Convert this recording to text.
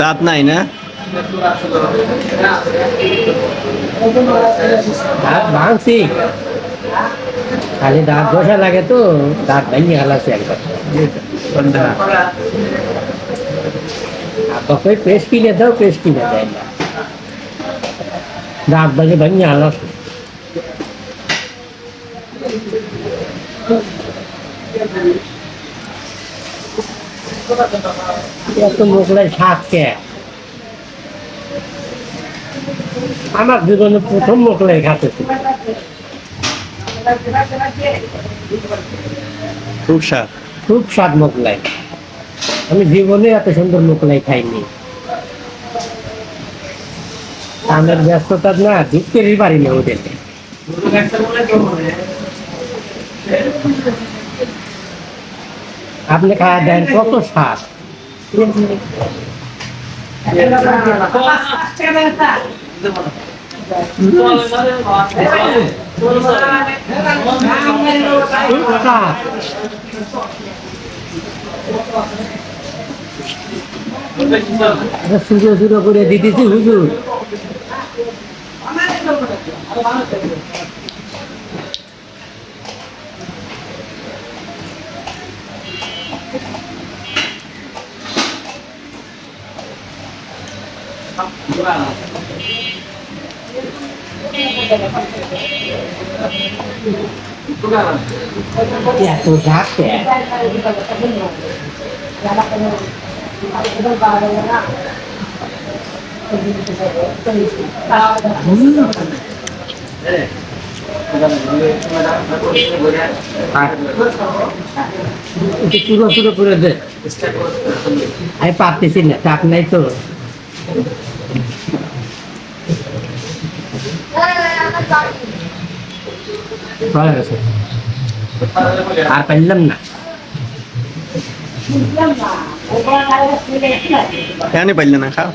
দাঁত নাই না দাঁত ভাঙছি খালি দাঁত বসা লাগে তো দাঁত ভেঙে গেলাছে একবার আপাকে পেস্ট কিনে দাও পেস্ট কিনে দেয় না দাঁত ভেঙে ভেঙে গেলাছে এত মোগলাই শাক কে আমার জীবনে প্রথম মোগলাই খাতেছি খুব স্বাদ। খুব স্বাদ মোগলাই। আমি জীবনে এত সুন্দর মোগলাই খাইনি। আমার ব্যস্ততা না ঢুকতেই পারি না ওদের। আপনি খাওয়া দেন কত সুজো সুজো করে দিতেছি হুজুর। এত ঢাকতে একটু চুরো চুরো করে দে আমি পারতেছি না চাপ নাই তো ভালো গেছে আর পারলাম না কেন পাইলে না খাও